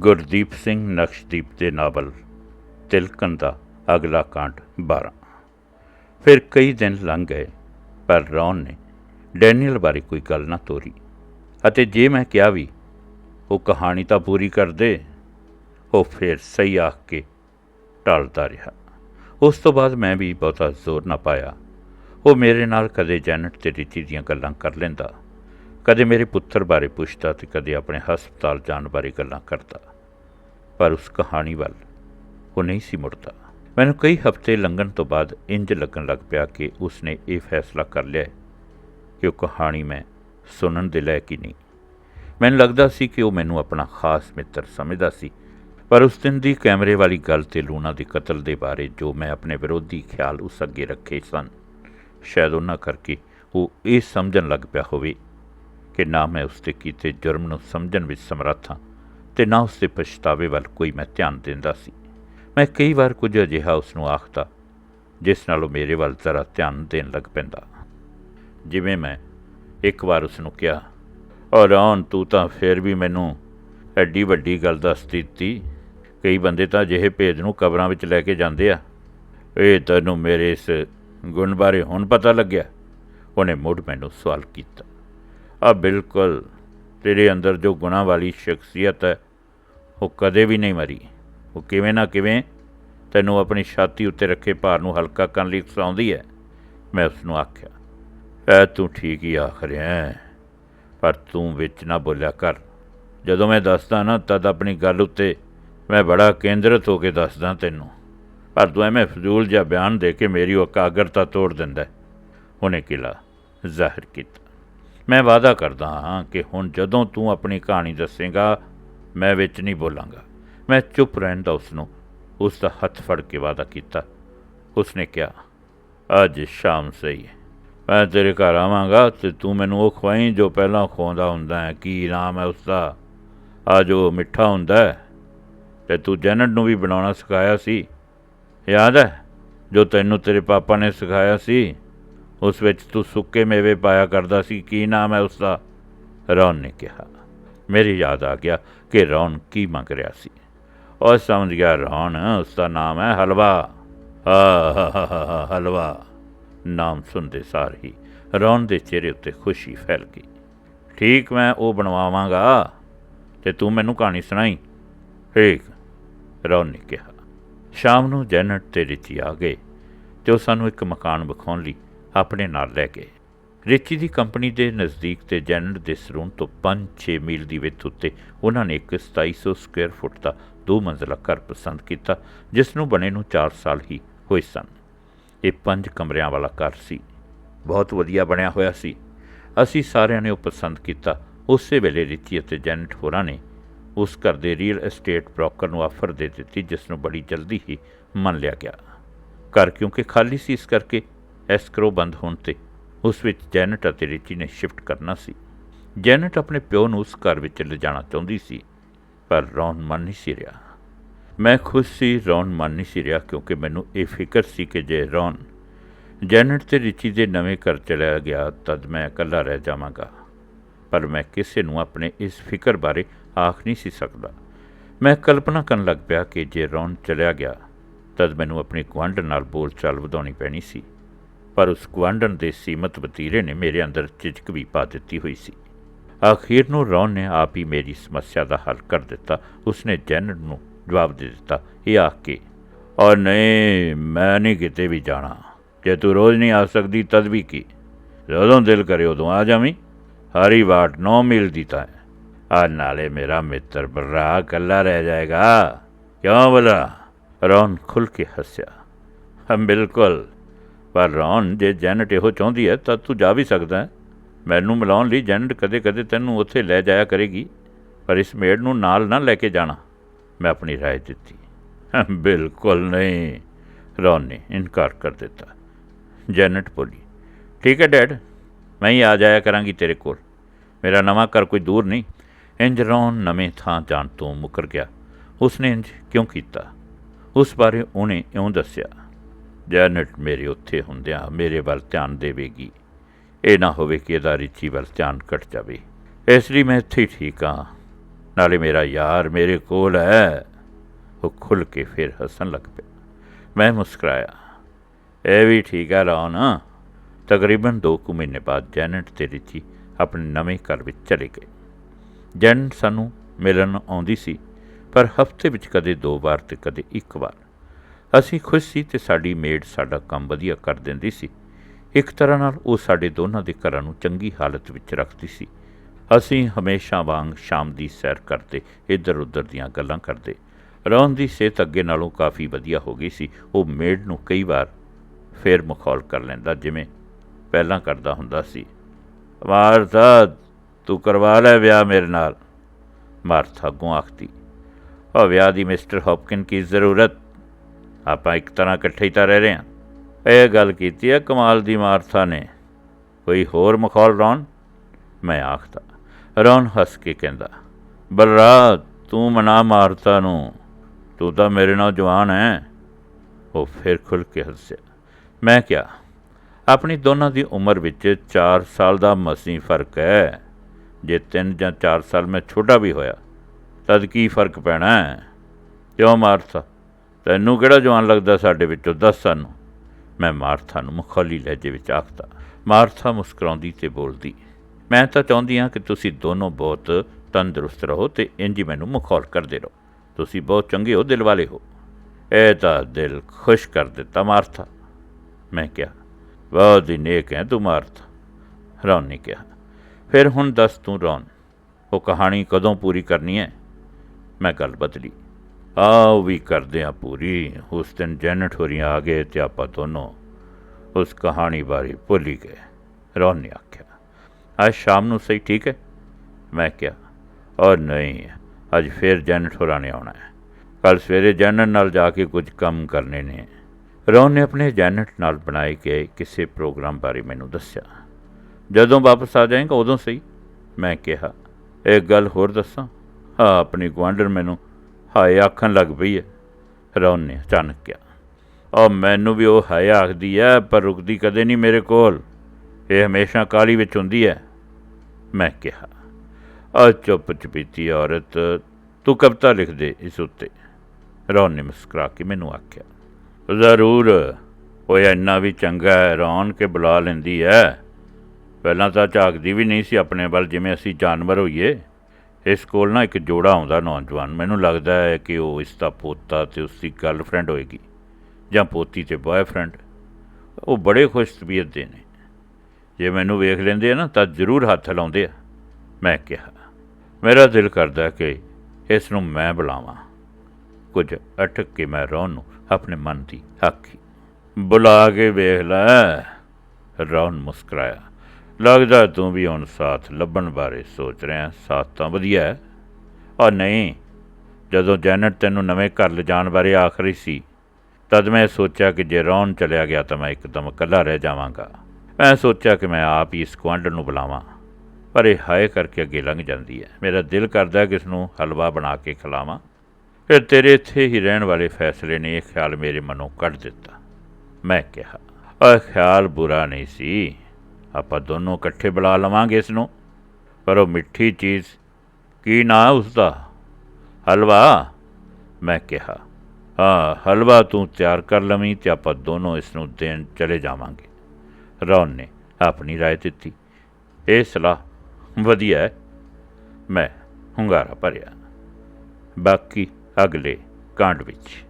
ਗੁਰਦੀਪ ਸਿੰਘ ਨਕਸ਼ਦੀਪ ਦੇ ਨਾਵਲ, ਤਿਲਕਣ ਦਾ ਅਗਲਾ ਕਾਂਡ 12 ਫਿਰ ਕਈ ਦਿਨ ਲੰਘ ਗਏ, ਪਰ ਰੌਨ ਨੇ ਡੈਨੀਅਲ ਬਾਰੇ ਕੋਈ ਗੱਲ ਨਾ ਤੋਰੀ। ਅਤੇ ਜੇ ਮੈਂ ਕਿਹਾ ਵੀ ਉਹ ਕਹਾਣੀ ਤਾਂ ਪੂਰੀ ਕਰ ਦੇ ਉਹ ਫਿਰ ਸਹੀ ਆਖ ਕੇ ਟਾਲਦਾ ਰਿਹਾ। ਉਸ ਤੋਂ ਬਾਅਦ ਮੈਂ ਵੀ ਬਹੁਤਾ ਜ਼ੋਰ ਨਾ ਪਾਇਆ। ਉਹ ਮੇਰੇ ਨਾਲ ਕਦੇ ਜੈਨਟ ਤੇ ਰਿਚੀ ਦੀਆਂ ਗੱਲਾਂ ਕਰ ਲੈਂਦਾ, ਕਦੇ ਮੇਰੇ ਪੁੱਤਰ ਬਾਰੇ ਪੁੱਛਦਾ ਤੇ ਕਦੇ ਆਪਣੇ ਹਸਪਤਾਲ ਜਾਣ ਬਾਰੇ ਗੱਲਾਂ ਕਰਦਾ। ਪਰ ਉਸ ਕਹਾਣੀ ਵੱਲ ਉਹ ਨਹੀਂ ਸੀ ਮੁੜਦਾ। ਮੈਨੂੰ ਕਈ ਹਫ਼ਤੇ ਲੰਘਣ ਤੋਂ ਬਾਅਦ ਇੰਜ ਲੱਗਣ ਲੱਗ ਪਿਆ ਕਿ ਉਸਨੇ ਇਹ ਫੈਸਲਾ ਕਰ ਲਿਆ ਕਿ ਉਹ ਕਹਾਣੀ ਮੈਂ ਸੁਣਨ ਦੇ ਲਾਇਕ ਹੀ ਨਹੀਂ। ਮੈਨੂੰ ਲੱਗਦਾ ਸੀ ਕਿ ਉਹ ਮੈਨੂੰ ਆਪਣਾ ਖਾਸ ਮਿੱਤਰ ਸਮਝਦਾ ਸੀ, ਪਰ ਉਸ ਦਿਨ ਦੀ ਕੈਮਰੇ ਵਾਲੀ ਗੱਲ ਤੇ ਲੂਣਾ ਦੇ ਕਤਲ ਦੇ ਬਾਰੇ ਜੋ ਮੈਂ ਆਪਣੇ ਵਿਰੋਧੀ ਖਿਆਲ ਉਸ ਅੱਗੇ ਰੱਖੇ ਸਨ, ਸ਼ਾਇਦ ਉਹਨਾਂ ਕਰਕੇ ਉਹ ਇਹ ਸਮਝਣ ਲੱਗ ਪਿਆ ਹੋਵੇ ਕਿ ਨਾ ਮੈਂ ਉਸ ਤੇ ਕੀਤੇ ਜੁਰਮ ਨੂੰ ਸਮਝਣ ਵਿੱਚ ਸਮਰੱਥ ਹਾਂ। ਤੇ ਨਾ ਉਸ ਦੇ ਪਛਤਾਵੇ ਵੱਲ ਕੋਈ ਮੈਂ ਧਿਆਨ ਦਿੰਦਾ ਸੀ। ਮੈਂ ਕਈ ਵਾਰ ਕੁਝ ਅਜਿਹਾ ਉਸ ਨੂੰ ਆਖਦਾ, ਜਿਸ ਨਾਲ ਉਹ ਮੇਰੇ ਵੱਲ ਜ਼ਰਾ ਧਿਆਨ ਦੇਣ ਲੱਗ ਪੈਂਦਾ। ਜਿਵੇਂ ਮੈਂ ਇੱਕ ਵਾਰ ਉਸ ਨੂੰ ਕਿਹਾ, ਔਰ ਰੌਨ ਤੂੰ ਤਾਂ ਫਿਰ ਵੀ ਮੈਨੂੰ ਐਡੀ ਵੱਡੀ ਗੱਲ ਦੱਸ ਦਿੱਤੀ। ਕਈ ਬੰਦੇ ਤਾਂ ਅਜਿਹੇ ਭੇਦ ਨੂੰ ਕਬਰਾਂ ਵਿੱਚ ਲੈ ਕੇ ਜਾਂਦੇ ਆ। ਇਹ ਤੈਨੂੰ ਮੇਰੇ ਇਸ ਗੁਣ ਬਾਰੇ ਹੁਣ ਪਤਾ ਲੱਗਿਆ? ਉਹਨੇ ਮੁੜ ਮੈਨੂੰ ਸਵਾਲ ਕੀਤਾ। ਆ ਬਿਲਕੁਲ, ਤੇਰੇ ਅੰਦਰ ਜੋ ਗੁਨਾਹ ਵਾਲੀ ਸ਼ਖਸੀਅਤ ਹੈ ਉਹ ਕਦੇ ਵੀ ਨਹੀਂ ਮਰੀ। ਉਹ ਕਿਵੇਂ ਨਾ ਕਿਵੇਂ ਤੈਨੂੰ ਆਪਣੀ ਛਾਤੀ ਉੱਤੇ ਰੱਖੇ ਭਾਰ ਨੂੰ ਹਲਕਾ ਕਰਨ ਲਈ ਉਕਸਾਉਂਦੀ ਹੈ, ਮੈਂ ਉਸ ਨੂੰ ਆਖਿਆ, ਐ ਤੂੰ ਠੀਕ ਹੀ ਆਖ ਰਿਹਾ ਪਰ ਤੂੰ ਵਿੱਚ ਨਾ ਬੋਲਿਆ ਕਰ। ਜਦੋਂ ਮੈਂ ਦੱਸਦਾ ਨਾ, ਤਦ ਆਪਣੀ ਗੱਲ ਉੱਤੇ ਮੈਂ ਬੜਾ ਕੇਂਦਰਿਤ ਹੋ ਕੇ ਦੱਸਦਾ ਤੈਨੂੰ। ਪਰ ਤੂੰ ਐਵੇਂ ਫਜ਼ੂਲ ਜਿਹਾ ਬਿਆਨ ਦੇ ਕੇ ਮੇਰੀ ਉਹ ਕਾਗਰਤਾ ਤੋੜ ਦਿੰਦਾ ਉਹਨੇ ਕਿਲਾ ਜ਼ਾਹਿਰ ਕੀਤਾ। ਮੈਂ ਵਾਅਦਾ ਕਰਦਾ ਹਾਂ ਕਿ ਹੁਣ ਜਦੋਂ ਤੂੰ ਆਪਣੀ ਕਹਾਣੀ ਦੱਸੇਗਾ ਮੈਂ ਵਿੱਚ ਨਹੀਂ ਬੋਲਾਂਗਾ। ਮੈਂ ਚੁੱਪ ਰਹਿਣ ਦਾ ਉਸ ਨੂੰ ਉਸ ਦਾ ਹੱਥ ਫੜ ਕੇ ਵਾਅਦਾ ਕੀਤਾ। ਉਸਨੇ ਕਿਹਾ, ਅੱਜ ਸ਼ਾਮ ਸਹੀ ਹੈ। ਮੈਂ ਤੇਰੇ ਘਰ ਆਵਾਂਗਾ ਤੇ ਤੂੰ ਮੈਨੂੰ ਉਹ ਖਵਾਈ ਜੋ ਪਹਿਲਾਂ ਖਵਾਉਂਦਾ ਹੁੰਦਾ ਹੈ। ਕੀ ਨਾਮ ਹੈ ਉਸ ਦਾ ਆ ਜੋ ਮਿੱਠਾ ਹੁੰਦਾ ਹੈ। ਤੇ ਤੂੰ ਜੈਨਟ ਨੂੰ ਵੀ ਬਣਾਉਣਾ ਸਿਖਾਇਆ ਸੀ। ਯਾਦ ਹੈ, ਜੋ ਤੈਨੂੰ ਤੇਰੇ ਪਾਪਾ ਨੇ ਸਿਖਾਇਆ ਸੀ? ਉਸ ਵਿੱਚ ਤੂੰ ਸੁੱਕੇ ਮੇਵੇ ਪਾਇਆ ਕਰਦਾ ਸੀ। ਕੀ ਨਾਮ ਹੈ ਉਸ ਦਾ ਰੌਨ ਨੇ ਕਿਹਾ। ਮੇਰੇ ਯਾਦ ਆ ਗਿਆ ਕਿ ਰੌਣ ਕੀ ਮੰਗ ਰਿਹਾ ਸੀ। ਉਹ ਸਮਝ ਗਿਆ, ਰੌਣ ਉਸ ਦਾ ਨਾਮ ਹੈ ਹਲਵਾ। ਆਹ ਹਲਵਾ। ਨਾਮ ਸੁਣਦੇ ਸਾਰ ਹੀ ਰੌਣ ਦੇ ਚਿਹਰੇ ਉੱਤੇ ਖੁਸ਼ੀ ਫੈਲ ਗਈ। ਠੀਕ ਮੈਂ ਉਹ ਬਣਵਾਵਾਂਗਾ ਤੇ ਤੂੰ ਮੈਨੂੰ ਕਹਾਣੀ ਸੁਣਾਈ। ਠੀਕ, ਰੌਣ ਨੇ ਕਿਹਾ। ਸ਼ਾਮ ਨੂੰ ਜੈਨਟ ਤੇ ਰਿਚੀ ਆ ਗਏ ਤੇ ਉਹ ਸਾਨੂੰ ਇੱਕ ਮਕਾਨ ਵਿਖਾਉਣ ਲਈ ਆਪਣੇ ਨਾਲ ਲੈ ਗਏ। ਰਿਚੀ ਦੀ ਕੰਪਨੀ ਦੇ ਨਜ਼ਦੀਕ ਤੇ ਜੈਨਟ ਦੇ ਸਲੂਨ ਤੋਂ 5-6 ਮੀਲ ਦੀ ਵਿੱਥ ਉੱਤੇ ਉਹਨਾਂ ਨੇ ਇੱਕ 2700 ਸਕੁਅਰ ਫੁੱਟ ਦਾ ਦੋ ਮੰਜ਼ਲਾ ਘਰ ਪਸੰਦ ਕੀਤਾ, ਜਿਸ ਨੂੰ ਬਣੇ ਨੂੰ 4 ਸਾਲ ਹੀ ਹੋਏ ਸਨ। ਇਹ ਪੰਜ ਕਮਰਿਆਂ ਵਾਲਾ ਘਰ ਸੀ। ਬਹੁਤ ਵਧੀਆ ਬਣਿਆ ਹੋਇਆ ਸੀ। ਅਸੀਂ ਸਾਰਿਆਂ ਨੇ ਉਹ ਪਸੰਦ ਕੀਤਾ। ਉਸੇ ਵੇਲੇ ਰਿਚੀ ਅਤੇ ਜੈਨਟ ਹੋਰਾਂ ਨੇ ਉਸ ਘਰ ਦੇ ਰੀਅਲ ਐਸਟੇਟ ਬ੍ਰੋਕਰ ਨੂੰ ਆਫਰ ਦੇ ਦਿੱਤੀ, ਜਿਸ ਨੂੰ ਬੜੀ ਜਲਦੀ ਹੀ ਮੰਨ ਲਿਆ ਗਿਆ। ਘਰ ਕਿਉਂਕਿ ਖਾਲੀ ਸੀ, ਇਸ ਕਰਕੇ ਐਸਕਰੋ ਬੰਦ ਹੋਣ ਤੇ ਉਸ ਵਿੱਚ ਜੈਨਟ ਅਤੇ ਰਿਚੀ ਨੇ ਸ਼ਿਫਟ ਕਰਨਾ ਸੀ। ਜੈਨਟ ਆਪਣੇ ਪਿਓ ਨੂੰ ਉਸ ਘਰ ਵਿੱਚ ਲਿਜਾਣਾ ਚਾਹੁੰਦੀ ਸੀ, ਪਰ ਰੌਨ ਮੰਨ ਨਹੀਂ ਸੀ ਰਿਹਾ। ਮੈਂ ਖੁਸ਼ ਸੀ ਰੌਨ ਮੰਨ ਨਹੀਂ ਸੀ ਰਿਹਾ, ਕਿਉਂਕਿ ਮੈਨੂੰ ਇਹ ਫਿਕਰ ਸੀ ਕਿ ਜੇ ਰੌਨ ਜੈਨਟ ਤੇ ਰਿਚੀ ਦੇ ਨਵੇਂ ਘਰ ਚਲਾ ਗਿਆ, ਤਦ ਮੈਂ ਇਕੱਲਾ ਰਹਿ ਜਾਵਾਂਗਾ। ਪਰ ਮੈਂ ਕਿਸੇ ਨੂੰ ਆਪਣੇ ਇਸ ਫਿਕਰ ਬਾਰੇ ਆਖ ਨਹੀਂ ਸੀ ਸਕਦਾ। ਮੈਂ ਕਲਪਨਾ ਕਰਨ ਲੱਗ ਪਿਆ ਕਿ ਜੇ ਰੌਨ ਚਲਿਆ ਗਿਆ, ਤਦ ਮੈਨੂੰ ਆਪਣੀ ਗੁਆਂਢਣ ਨਾਲ ਬੋਲਚਾਲ ਵਧਾਉਣੀ ਪੈਣੀ ਸੀ। ਪਰ ਉਸ ਗੁਆਂਢਣ ਦੇ ਸੀਮਤ ਵਤੀਰੇ ਨੇ ਮੇਰੇ ਅੰਦਰ ਝਿਜਕ ਵੀ ਪਾ ਦਿੱਤੀ ਹੋਈ ਸੀ। ਆਖੀਰ ਨੂੰ ਰੌਨ ਨੇ ਆਪ ਹੀ ਮੇਰੀ ਸਮੱਸਿਆ ਦਾ ਹੱਲ ਕਰ ਦਿੱਤਾ। ਉਸਨੇ ਜੈਨਟ ਨੂੰ ਜਵਾਬ ਦੇ ਦਿੱਤਾ। ਇਹ ਆਖ ਕੇ ਔਰ ਨਹੀਂ, ਮੈਂ ਨਹੀਂ ਕਿਤੇ ਵੀ ਜਾਣਾ। ਜੇ ਤੂੰ ਰੋਜ਼ ਨਹੀਂ ਆ ਸਕਦੀ, ਤਦ ਵੀ ਕੀ? ਜਦੋਂ ਦਿਲ ਕਰੇ ਉਦੋਂ ਆ ਜਾਵੀਂ। ਹਰੀ ਵਾਟ 9 ਮੀਲ ਦੀ ਤਾਂ ਹੈ। ਆ ਨਾਲੇ ਮੇਰਾ ਮਿੱਤਰ ਬਰਾ ਇਕੱਲਾ ਰਹਿ ਜਾਏਗਾ। ਕਿਉਂ ਬਲਾ ਰੌਨ ਖੁੱਲ ਕੇ ਹੱਸਿਆ। ਹਮ ਬਿਲਕੁਲ ਪਰ ਰੌਨ ਜੇ ਜੈਨਟ ਇਹੋ ਚਾਹੁੰਦੀ ਹੈ ਤਾਂ ਤੂੰ ਜਾ ਵੀ ਸਕਦਾ ਹੈ ਮੈਨੂੰ ਮਿਲਾਉਣ ਲਈ ਜੈਨਟ ਕਦੇ-ਕਦੇ ਤੈਨੂੰ ਉੱਥੇ ਲੈ ਜਾਇਆ ਕਰੇਗੀ ਪਰ ਇਸ ਮੇਡ ਨੂੰ ਨਾਲ ਨਾ ਲੈ ਕੇ ਜਾਣਾ ਮੈਂ ਆਪਣੀ رائے ਦਿੱਤੀ ਹਮ, ਬਿਲਕੁਲ ਨਹੀਂ ਰੌਨ ਨੇ ਇਨਕਾਰ ਕਰ ਦਿੱਤਾ ਜੈਨਟ ਬੋਲੀ ਠੀਕ ਹੈ ਡੈਡ ਮੈਂ ਹੀ ਆ ਜਾਇਆ ਕਰਾਂਗੀ ਤੇਰੇ ਕੋਲ ਮੇਰਾ ਨਵਾਂ ਘਰ ਕੋਈ ਦੂਰ ਨਹੀਂ ਇੰਜ ਰੌਨ ਨਵੇਂ ਥਾਂ ਜਾਣ ਤੋਂ ਮੁਕਰ ਗਿਆ ਉਸਨੇ ਇੰਜ ਕਿਉਂ ਕੀਤਾ ਉਸ ਬਾਰੇ ਉਹਨੇ ਇਉਂ ਦੱਸਿਆ ਜੈਨਟ ਮੇਰੇ ਉੱਥੇ ਹੁੰਦਿਆਂ ਮੇਰੇ ਵੱਲ ਧਿਆਨ ਦੇਵੇਗੀ। ਇਹ ਨਾ ਹੋਵੇ ਕਿ ਇਹਦਾ ਰਿਚੀ ਵੱਲ ਧਿਆਨ ਘਟ ਜਾਵੇ। ਇਸ ਲਈ ਮੈਂ ਇੱਥੇ ਹੀ ਠੀਕ ਹਾਂ। ਨਾਲੇ ਮੇਰਾ ਯਾਰ ਮੇਰੇ ਕੋਲ ਹੈ। ਉਹ ਖੁੱਲ ਕੇ ਫਿਰ ਹੱਸਣ ਲੱਗ ਪਿਆ। ਮੈਂ ਮੁਸਕਰਾਇਆ। ਇਹ ਵੀ ਠੀਕ ਹੈ ਰੌਨ ਤਕਰੀਬਨ 2 ਕੁ ਮਹੀਨੇ ਬਾਅਦ ਜੈਨਟ ਤੇ ਰਿਚੀ ਆਪਣੇ ਨਵੇਂ ਘਰ ਵਿੱਚ ਚਲੇ ਗਏ। ਜੈਨਟ ਸਾਨੂੰ ਮਿਲਣ ਆਉਂਦੀ ਸੀ, ਪਰ ਹਫ਼ਤੇ ਵਿੱਚ ਕਦੇ ਦੋ ਵਾਰ ਤੇ ਕਦੇ ਇੱਕ ਵਾਰ। ਅਸੀਂ ਖੁਸ਼ ਸੀ ਤੇ ਸਾਡੀ ਮੇਡ ਸਾਡਾ ਕੰਮ ਵਧੀਆ ਕਰ ਦਿੰਦੀ ਸੀ। ਇੱਕ ਤਰ੍ਹਾਂ ਨਾਲ ਉਹ ਸਾਡੇ ਦੋਨਾਂ ਦੇ ਘਰਾਂ ਨੂੰ ਚੰਗੀ ਹਾਲਤ ਵਿੱਚ ਰੱਖਦੀ ਸੀ। ਅਸੀਂ ਹਮੇਸ਼ਾ ਵਾਂਗ ਸ਼ਾਮ ਦੀ ਸੈਰ ਕਰਦੇ ਇੱਧਰ ਉੱਧਰ ਦੀਆਂ ਗੱਲਾਂ ਕਰਦੇ। ਰੌਨ ਦੀ ਸਿਹਤ ਅੱਗੇ ਨਾਲੋਂ ਕਾਫੀ ਵਧੀਆ ਹੋ ਗਈ ਸੀ। ਉਹ ਮੇਡ ਨੂੰ ਕਈ ਵਾਰ ਫੇਰ ਮਖੌਲ ਕਰ ਲੈਂਦਾ, ਜਿਵੇਂ ਪਹਿਲਾਂ ਕਰਦਾ ਹੁੰਦਾ ਸੀ। ਮਾਰਥਾ ਤੂੰ ਕਰਵਾ ਲੈ ਵਿਆਹ ਮੇਰੇ ਨਾਲ। ਮਾਰਥਾ ਅੱਗੋਂ ਆਖਦੀ। ਉਹ ਵਿਆਹ ਦੀ ਮਿਸਟਰ ਹੌਪਕਿਨ ਕੀ ਜ਼ਰੂਰਤ? ਆਪਾਂ ਇੱਕ ਤਰ੍ਹਾਂ ਇਕੱਠੇ ਹੀ ਤਾਂ ਰਹਿ ਰਹੇ ਹਾਂ। ਇਹ ਗੱਲ ਕੀਤੀ ਹੈ ਕਮਾਲ ਦੀ ਮਾਰਥਾ ਨੇ। ਕੋਈ ਹੋਰ ਮਖੌਲ, ਰੌਣ? ਮੈਂ ਆਖਦਾ, ਰੌਣ ਹੱਸ ਕੇ ਕਹਿੰਦਾ ਬਲਰਾ ਤੂੰ ਮਨਾ ਮਾਰਤਾ ਨੂੰ। ਤੂੰ ਤਾਂ ਮੇਰੇ ਨਾਲ ਜਵਾਨ ਹੈ। ਉਹ ਫਿਰ ਖੁੱਲ ਕੇ ਹੱਸਿਆ। ਮੈਂ ਕਿਹਾ, ਆਪਣੀ ਦੋਨਾਂ ਦੀ ਉਮਰ ਵਿੱਚ 4 ਸਾਲ ਦਾ ਮਸੀਂ ਫ਼ਰਕ ਹੈ। ਜੇ 3 ਜਾਂ 4 ਸਾਲ ਮੈਂ ਛੋਟਾ ਵੀ ਹੋਇਆ, ਤਦ ਕੀ ਫ਼ਰਕ ਪੈਣਾ ਹੈ? ਕਿਉਂ ਮਾਰਤਾ ਤੈਨੂੰ ਕਿਹੜਾ ਜਵਾਨ ਲੱਗਦਾ ਸਾਡੇ ਵਿੱਚੋਂ? ਦੱਸ ਸਾਨੂੰ। ਮੈਂ ਮਾਰਥਾ ਨੂੰ ਮਖੌਲੀ ਲਹਿਜੇ ਵਿੱਚ ਆਖਦਾ, ਮਾਰਥਾ ਮੁਸਕਰਾਉਂਦੀ ਤੇ ਬੋਲਦੀ, ਮੈਂ ਤਾਂ ਚਾਹੁੰਦੀ ਹਾਂ ਕਿ ਤੁਸੀਂ ਦੋਨੋਂ ਬਹੁਤ ਤੰਦਰੁਸਤ ਰਹੋ ਤੇ ਇੰਜ ਹੀ ਮੈਨੂੰ ਮਖੌਲ ਕਰਦੇ ਰਹੋ। ਤੁਸੀਂ ਬਹੁਤ ਚੰਗੇ ਹੋ, ਦਿਲ ਵਾਲੇ ਹੋ। ਇਹ ਤਾਂ ਦਿਲ ਖੁਸ਼ ਕਰ ਦਿੱਤਾ ਮਾਰਥਾ। ਮੈਂ ਕਿਹਾ, ਬਹੁਤ ਹੀ ਨੇਕ ਹੈ ਤੂੰ ਮਾਰਥਾ। ਰੌਨ ਨੇ ਕਿਹਾ, ਫਿਰ ਹੁਣ ਦੱਸ ਤੂੰ ਰੌਨ, ਉਹ ਕਹਾਣੀ ਕਦੋਂ ਪੂਰੀ ਕਰਨੀ ਹੈ? ਮੈਂ ਗੱਲ ਬਦਲੀ। ਆਓ ਵੀ ਕਰਦੇ ਆ ਪੂਰੀ। ਉਸ ਦਿਨ ਜੈਨਟ ਹੋਰੀਆਂ ਆ ਗਏ ਤੇ ਆਪਾਂ ਦੋਨੋਂ ਉਸ ਕਹਾਣੀ ਬਾਰੇ ਭੁੱਲ ਹੀ ਗਏ। ਰੌਨ ਨੇ ਆਖਿਆ, ਅੱਜ ਸ਼ਾਮ ਨੂੰ ਸਹੀ ਠੀਕ ਹੈ? ਮੈਂ ਕਿਹਾ, ਔਰ ਨਹੀਂ, ਅੱਜ ਫਿਰ ਜੈਨਟ ਹੋਰਾਂ ਨੇ ਆਉਣਾ ਹੈ। ਕੱਲ ਸਵੇਰੇ ਜੈਨਟ ਨਾਲ ਜਾ ਕੇ ਕੁਝ ਕੰਮ ਕਰਨੇ ਨੇ। ਰੌਨ ਨੇ ਆਪਣੇ ਜੈਨਟ ਨਾਲ ਬਣਾਏ ਗਏ ਕਿਸੇ ਪ੍ਰੋਗਰਾਮ ਬਾਰੇ ਮੈਨੂੰ ਦੱਸਿਆ, ਜਦੋਂ ਵਾਪਸ ਆ ਜਾਏਗਾ ਉਦੋਂ ਸਹੀ। ਮੈਂ ਕਿਹਾ ਇਹ ਗੱਲ ਹੋਰ ਦੱਸਾਂ? ਹਾਂ, ਆਪਣੀ ਗੁਆਂਢਣ ਮੈਨੂੰ ਹਾਏ ਆਖਣ ਲੱਗ ਪਈ ਹੈ ਰੌਣ ਨੇ ਅਚਾਨਕ ਕਿਹਾ। ਉਹ ਮੈਨੂੰ ਵੀ ਉਹ ਹਾਏ ਆਖਦੀ ਹੈ ਪਰ ਰੁਕਦੀ ਕਦੇ ਨਹੀਂ ਮੇਰੇ ਕੋਲ। ਇਹ ਹਮੇਸ਼ਾ ਕਾਲੀ ਵਿੱਚ ਹੁੰਦੀ ਹੈ ਮੈਂ ਕਿਹਾ ਆ ਚੁੱਪ ਚਪੀਤੀ ਔਰਤ, ਤੂੰ ਕਵਿਤਾ ਲਿਖ ਦੇ ਇਸ ਉੱਤੇ। ਰੌਣ ਨੇ ਮੁਸਕਰਾ ਕੇ ਮੈਨੂੰ ਆਖਿਆ, ਜ਼ਰੂਰ, ਓਏ ਇੰਨਾ ਵੀ ਚੰਗਾ ਹੈ ਰੌਨ ਕੇ ਬੁਲਾ ਲੈਂਦੀ ਹੈ ਪਹਿਲਾਂ ਤਾਂ ਝਾਕਦੀ ਵੀ ਨਹੀਂ ਸੀ ਆਪਣੇ ਵੱਲ, ਜਿਵੇਂ ਅਸੀਂ ਜਾਨਵਰ ਹੋਈਏ। ਇਸ ਕੋਲ ਨਾ ਇੱਕ ਜੋੜਾ ਆਉਂਦਾ ਨੌਜਵਾਨ। ਮੈਨੂੰ ਲੱਗਦਾ ਹੈ ਕਿ ਉਹ ਇਸ ਦਾ ਪੋਤਾ ਤੇ ਉਸ ਦੀ ਗਰਲਫ੍ਰੈਂਡ ਹੋਏਗੀ ਜਾਂ ਪੋਤੀ ਤੇ ਬॉयਫ੍ਰੈਂਡ ਉਹ ਬੜੇ ਖੁਸ਼ ਤਬੀਅਤ ਦੇ ਨੇ। ਜੇ ਮੈਨੂੰ ਵੇਖ ਲੈਂਦੇ ਆ ਨਾ ਤਾਂ ਜ਼ਰੂਰ ਹੱਥ ਲਾਉਂਦੇ ਆ, ਮੈਂ ਕਿਹਾ। ਮੇਰਾ ਦਿਲ ਕਰਦਾ ਕਿ ਇਸ ਨੂੰ ਮੈਂ ਬੁਲਾਵਾਂ। ਕੁਝ ਅਟਕ ਕੇ ਮੈਂ ਰੌਣ ਨੂੰ ਆਪਣੇ ਮਨ ਦੀ ਆਖੀ ਬੁਲਾ ਕੇ ਵੇਖ ਲੈ। ਰੌਣ ਮੁਸਕਰਾਇਆ। ਲੱਗਦਾ ਤੂੰ ਵੀ ਹੁਣ ਸਾਥ ਲੱਭਣ ਬਾਰੇ ਸੋਚ ਰਿਹਾ ਸਾਥ ਤਾਂ ਵਧੀਆ ਹੈ। ਔਰ ਨਹੀਂ, ਜਦੋਂ ਜੈਨਟ ਤੈਨੂੰ ਨਵੇਂ ਘਰ ਲਿਜਾਣ ਬਾਰੇ ਆਖ ਰਹੀ ਸੀ, ਤਦ ਮੈਂ ਸੋਚਿਆ ਕਿ ਜੇ ਰੌਨ ਚਲਿਆ ਗਿਆ ਤਾਂ ਮੈਂ ਇੱਕਦਮ ਇਕੱਲਾ ਰਹਿ ਜਾਵਾਂਗਾ। ਮੈਂ ਸੋਚਿਆ ਕਿ ਮੈਂ ਆਪ ਹੀ ਇਸ ਕੁਆਂਡਰ ਨੂੰ ਬੁਲਾਵਾਂ, ਪਰ ਇਹ ਹਾਏ ਕਰਕੇ ਅੱਗੇ ਲੰਘ ਜਾਂਦੀ ਹੈ। ਮੇਰਾ ਦਿਲ ਕਰਦਾ ਕਿ ਇਸ ਨੂੰ ਹਲਵਾ ਬਣਾ ਕੇ ਖਿਲਾਵਾਂ। ਫਿਰ ਤੇਰੇ ਇੱਥੇ ਹੀ ਰਹਿਣ ਵਾਲੇ ਫੈਸਲੇ ਨੇ ਇਹ ਖਿਆਲ ਮੇਰੇ ਮਨੋਂ ਕੱਢ ਦਿੱਤਾ। ਮੈਂ ਕਿਹਾ ਉਹ ਖਿਆਲ ਬੁਰਾ ਨਹੀਂ ਸੀ। ਆਪਾਂ ਦੋਨੋਂ ਇਕੱਠੇ ਬੁਲਾ ਲਵਾਂਗੇ ਇਸ ਨੂੰ ਪਰ ਉਹ ਮਿੱਠੀ ਚੀਜ਼ ਕੀ ਨਾਂ ਉਸ ਦਾ ਹਲਵਾ ਮੈਂ ਕਿਹਾ ਹਾਂ ਹਲਵਾ ਤੂੰ ਤਿਆਰ ਕਰ ਲਵੀਂ ਤੇ ਆਪਾਂ ਦੋਨੋਂ ਇਸ ਨੂੰ ਦੇਣ ਚਲੇ ਜਾਵਾਂਗੇ ਰੌਨ ਨੇ ਆਪਣੀ رائے ਦਿੱਤੀ ਇਹ ਸਲਾਹ ਵਧੀਆ ਹੈ ਮੈਂ ਹੁੰਗਾਰਾ ਭਰਿਆ ਬਾਕੀ ਅਗਲੇ ਕਾਂਡ ਵਿੱਚ